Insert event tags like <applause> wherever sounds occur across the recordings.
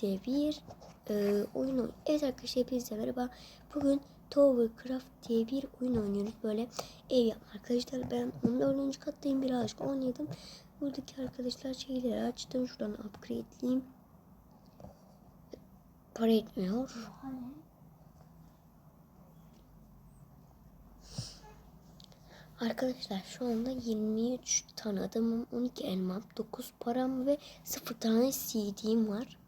diye bir e, oyun oynuyoruz. Evet arkadaşlar hepinize merhaba. Bugün Towercraft diye bir oyun oynuyoruz. Böyle ev yapma arkadaşlar. Ben 14. kattayım birazcık oynadım. Buradaki arkadaşlar şeyleri açtım. Şuradan upgrade'leyeyim. Para etmiyor. Arkadaşlar şu anda 23 tane adamım, 12 elmam, 9 param ve 0 tane CD'm var.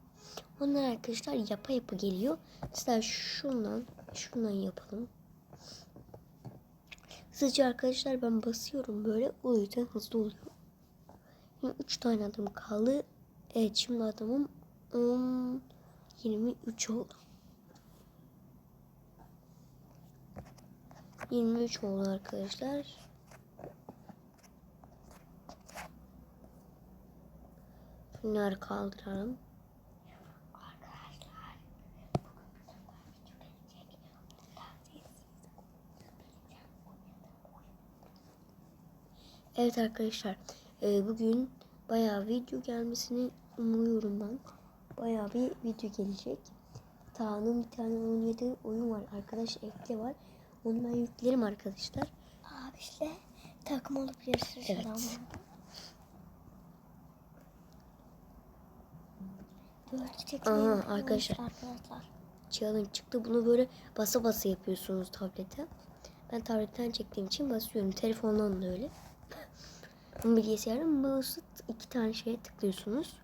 Onlar arkadaşlar yapa yapa geliyor. Mesela şundan, şundan yapalım. Hızlıca arkadaşlar ben basıyorum böyle. O yüzden hızlı oluyor. Şimdi 3 tane adım kaldı. Evet şimdi adamım 10, 23 oldu. 23 oldu arkadaşlar. Bunları kaldıralım. Evet arkadaşlar e, bugün bayağı video gelmesini umuyorum ben. Bayağı bir video gelecek. Tağ'ın bir tane oynadığı oyun var. Arkadaş ekle var. Onu ben yüklerim arkadaşlar. Abişle takım olabilirsiniz. Evet. Ama. Dört çekmeyi Aha, arkadaşlar. arkadaşlar. Challenge çıktı. Bunu böyle basa basa yapıyorsunuz tablete. Ben tabletten çektiğim için basıyorum. Telefondan da öyle. Bilgisayarın basıp iki tane şeye tıklıyorsunuz.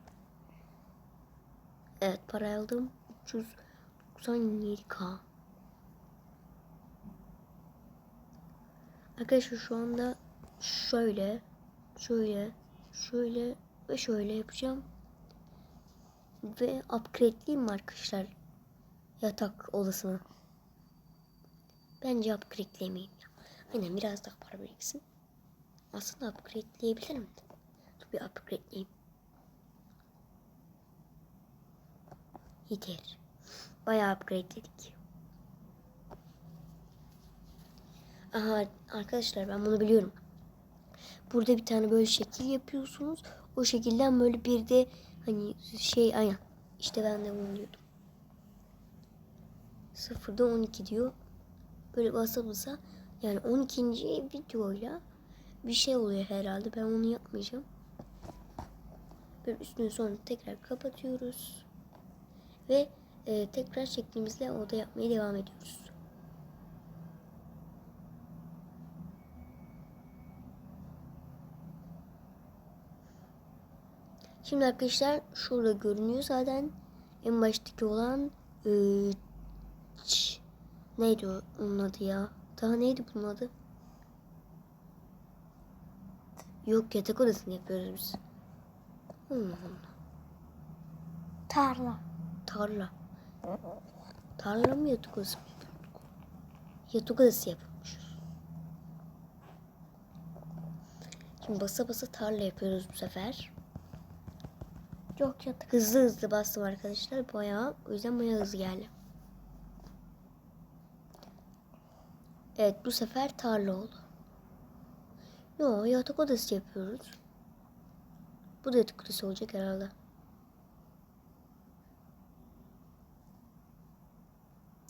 Evet para aldım. 397k. Arkadaşlar şu anda şöyle, şöyle, şöyle ve şöyle yapacağım. Ve upgrade'liyim arkadaşlar yatak odasına? Bence upgrade'lemeyeyim. Aynen biraz daha para biriksin. Aslında upgrade'leyebilirim de. Dur bir upgrade'leyeyim. Yeter. Bayağı upgrade'ledik. Aha arkadaşlar ben bunu biliyorum. Burada bir tane böyle şekil yapıyorsunuz. O şekilden böyle bir de hani şey aynen. İşte ben de bunu diyordum. Sıfırda 12 diyor. Böyle basa basa yani 12. videoyla bir şey oluyor herhalde. Ben onu yapmayacağım. Böyle üstünü sonra tekrar kapatıyoruz. Ve e, tekrar şeklimizle oda yapmaya devam ediyoruz. Şimdi arkadaşlar şurada görünüyor zaten en baştaki olan e, neydi onun adı ya? Daha neydi bunun adı? Yok yatak odasını yapıyoruz biz. Allah Allah. Tarla. Tarla. Tarla mı yatak odası mı yapıyorduk? Yatak odası yapıyormuşuz. Şimdi basa basa tarla yapıyoruz bu sefer. Yok yatak. Hızlı hızlı bastım arkadaşlar. Bayağı o yüzden bayağı hızlı geldi. Evet bu sefer tarla oldu. Yo yatak odası yapıyoruz. Bu da yatak odası olacak herhalde.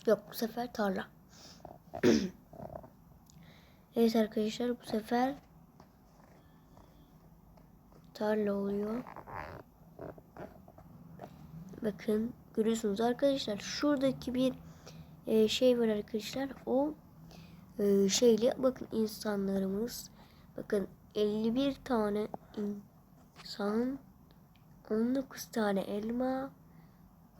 Yok bu sefer tarla. <clears throat> evet arkadaşlar bu sefer tarla oluyor. Bakın görüyorsunuz arkadaşlar şuradaki bir e, şey var arkadaşlar o e, şeyle bakın insanlarımız bakın 51 tane insan 19 tane elma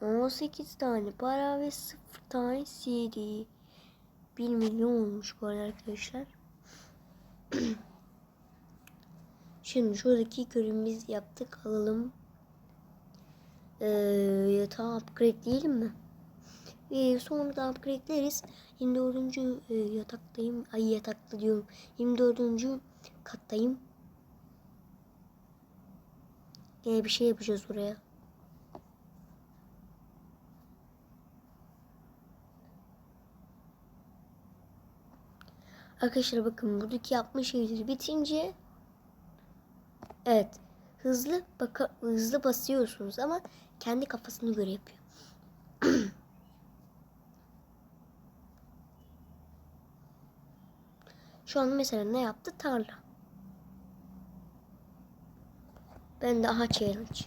18 tane para ve 0 tane CD 1 milyon olmuş bu arada arkadaşlar <clears throat> şimdi şuradaki görevimizi yaptık alalım ee, yatağı upgrade diyelim mi? Ee, sonra da upgradeleriz. 24. E, yataktayım. Ay yatakta diyorum. 24. kattayım. Yine bir şey yapacağız oraya. Arkadaşlar bakın buradaki yapma şeyleri bitince Evet. hızlı baka, hızlı basıyorsunuz ama kendi kafasını göre yapıyor. Şu an mesela ne yaptı? Tarla. Ben de aha challenge.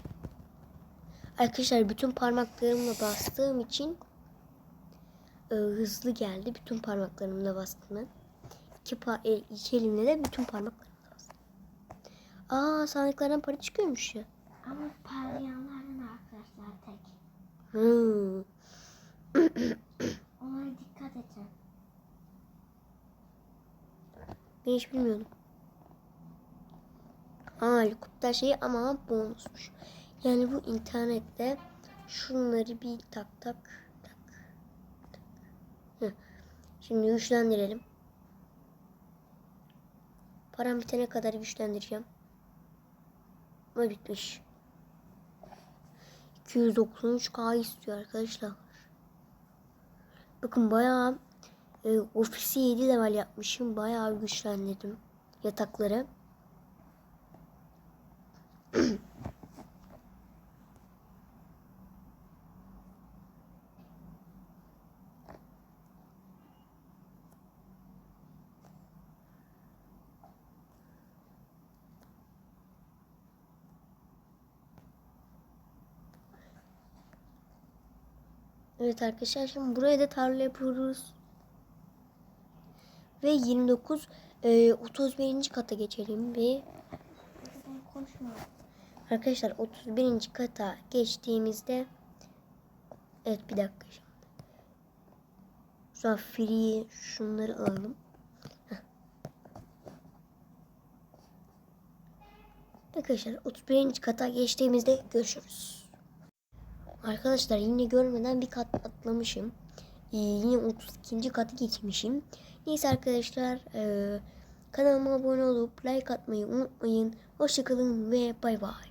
Arkadaşlar bütün parmaklarımla bastığım için e, hızlı geldi. Bütün parmaklarımla bastım ben. İki, pa el, iki elimle de bütün parmaklarımla bastım. Aa sandıklardan para çıkıyormuş ya. Ama parlayanların arkadaşlar tek. Hmm. Ona dikkat edin. Ben hiç bilmiyordum. Aa helikopter şeyi ama bonusmuş. Yani bu internette şunları bir tak tak tak tak. Şimdi güçlendirelim. Param bitene kadar güçlendireceğim. Ama bitmiş. 293k istiyor arkadaşlar. Bakın bayağı e, ofisi 7 level yapmışım. Bayağı güçlendirdim yatakları. <clears throat> Evet arkadaşlar şimdi buraya da tarla yapıyoruz. Ve 29 e, 31. kata geçelim konuşma. arkadaşlar 31. kata geçtiğimizde evet bir dakika şimdi. Sonra free şunları alalım. Arkadaşlar 31. kata geçtiğimizde görüşürüz. Arkadaşlar yine görmeden bir kat atlamışım. Ee, yine 32. katı geçmişim. Neyse arkadaşlar e, kanalıma abone olup like atmayı unutmayın. Hoşçakalın ve bay bay.